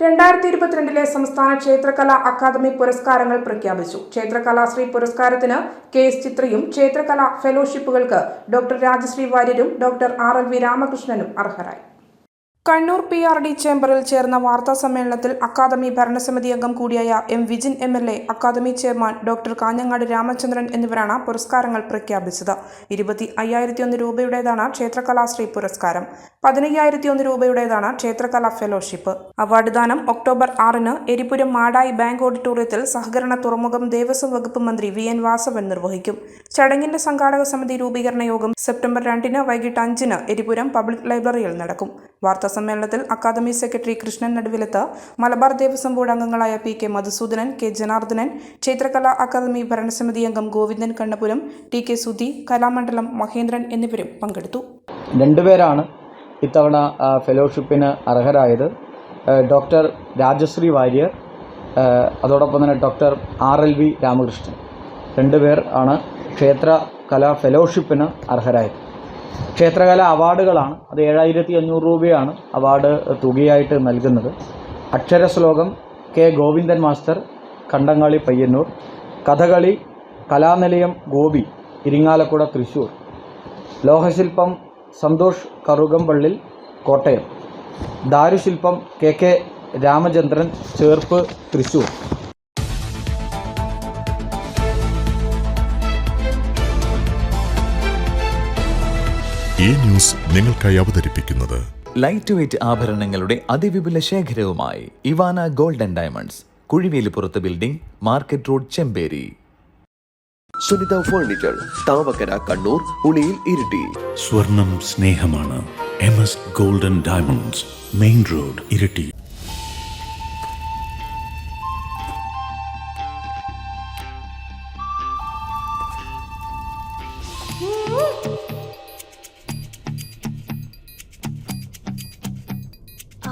രണ്ടായിരത്തി ഇരുപത്തിരണ്ടിലെ സംസ്ഥാന ക്ഷേത്രകലാ അക്കാദമി പുരസ്കാരങ്ങൾ പ്രഖ്യാപിച്ചു. ക്ഷേത്രകലാശ്രീ പുരസ്കാരത്തിന് കെ എസ് ചിത്രയും ക്ഷേത്രകലാ ഫെലോഷിപ്പുകൾക്ക് ഡോക്ടർ രാജശ്രീ വാര്യരും ഡോക്ടർ ആർ എൽ വി രാമകൃഷ്ണനും അർഹരായി. കണ്ണൂർ പി ആർ ഡി ചേംബറിൽ ചേർന്ന വാർത്താ സമ്മേളനത്തിൽ അക്കാദമി ഭരണസമിതി അംഗം കൂടിയായ M Vijin M L A academy chairman doctor Kanhangad Ramachandran എന്നിവരാണ് പുരസ്കാരങ്ങൾ പ്രഖ്യാപിച്ചത്. ഇരുപത്തി അയ്യായിരത്തി ഒന്ന് രൂപയുടേതാണ് ക്ഷേത്രകലാശ്രീ പുരസ്കാരം. പതിനയ്യായിരത്തി ഒന്ന് രൂപയുടേതാണ് ക്ഷേത്രകലാ ഫെലോഷിപ്പ്. അവാർഡ് ദാനം ഒക്ടോബർ ആറിന് എരിപുരം മാടായി ബാങ്ക് ഓഡിറ്റോറിയത്തിൽ സഹകരണ തുറമുഖം ദേവസ്വം വകുപ്പ് മന്ത്രി വി എൻ വാസവൻ നിർവഹിക്കും. ചടങ്ങിന്റെ സംഘാടക സമിതി രൂപീകരണ യോഗം സെപ്റ്റംബർ രണ്ടിന് വൈകിട്ട് അഞ്ചിന് എരിപുരം പബ്ലിക് ലൈബ്രറിയിൽ നടക്കും. വാർത്താ സമ്മേളനത്തിൽ academy secretary Krishnan Naduvilath Malabar Devaswom board അംഗങ്ങളായ P K Madhusoodanan K Janardhanan ക്ഷേത്രകലാ അക്കാദമി ഭരണസമിതി അംഗം ഗോവിന്ദൻ കണ്ണപുരം ടി കെ സുധി കലാമണ്ഡലം മഹേന്ദ്രൻ എന്നിവരും പങ്കെടുത്തു. രണ്ടുപേരാണ് ഇത്തവണ ഫെലോഷിപ്പിന് അർഹരായത് ഡോക്ടർ രാജശ്രീ വാര്യർ അതോടൊപ്പം തന്നെ doctor R L V Ramakrishnan. രണ്ടുപേർ ആണ് ക്ഷേത്ര കലാ ഫെലോഷിപ്പിന് അർഹരായത്. ക്ഷേത്രകല അവാർഡുകളാണ് അത് ഏഴായിരത്തി അഞ്ഞൂറ് രൂപയാണ് അവാർഡ് തുകയായിട്ട് നൽകുന്നത്. അക്ഷരശ്ലോകം കെ ഗോവിന്ദൻ മാസ്റ്റർ കണ്ടങ്ങാളി പയ്യന്നൂർ. കഥകളി കലാനിലയം ഗോപി ഇരിങ്ങാലക്കുട തൃശ്ശൂർ ലോഹശില്പം സന്തോഷ് കറുകംപള്ളിൽ കോട്ടയം. ദാരുശില്പം കെ കെ രാമചന്ദ്രൻ ചേർപ്പ് തൃശൂർ. ഈ ന്യൂസ് നിങ്ങൾക്കായി അവതരിപ്പിക്കുന്നത് ലൈറ്റ് വെയ്റ്റ് ആഭരണങ്ങളുടെ അതിവിപുല ശേഖരവുമായി Ivana golden diamonds കുഴിവേലിപ്പുറത്ത് building market road Chemperi. Sunitha furniture Thavakkara Kannur Uliyil Iritty സ്വർണം സ്നേഹമാണ് M S golden diamonds main road Iritty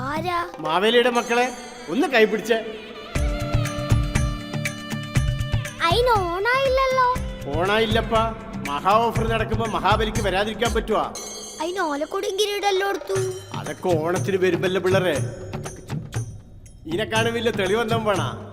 ആരാ മാവേലിയുടെ മക്കളെ ഒന്ന് കൈപിടിച്ച് അയിന് ഓണായില്ലല്ലോ ഓണായില്ലപ്പ. മഹാ ഓഫർ നടക്കുമ്പോ മഹാബലിക്ക് വരാതിരിക്കാൻ പറ്റുവാ. അതിന് ഓലക്കൊടും കിരീടല്ലോ എടുത്തു അതൊക്കെ ഓണത്തിന് വരുമ്പല്ലേ പിള്ളേരെ. ഇതിനെ വലിയ തെളിവെന്താ വേണ.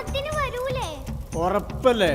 ഉറപ്പല്ലേ?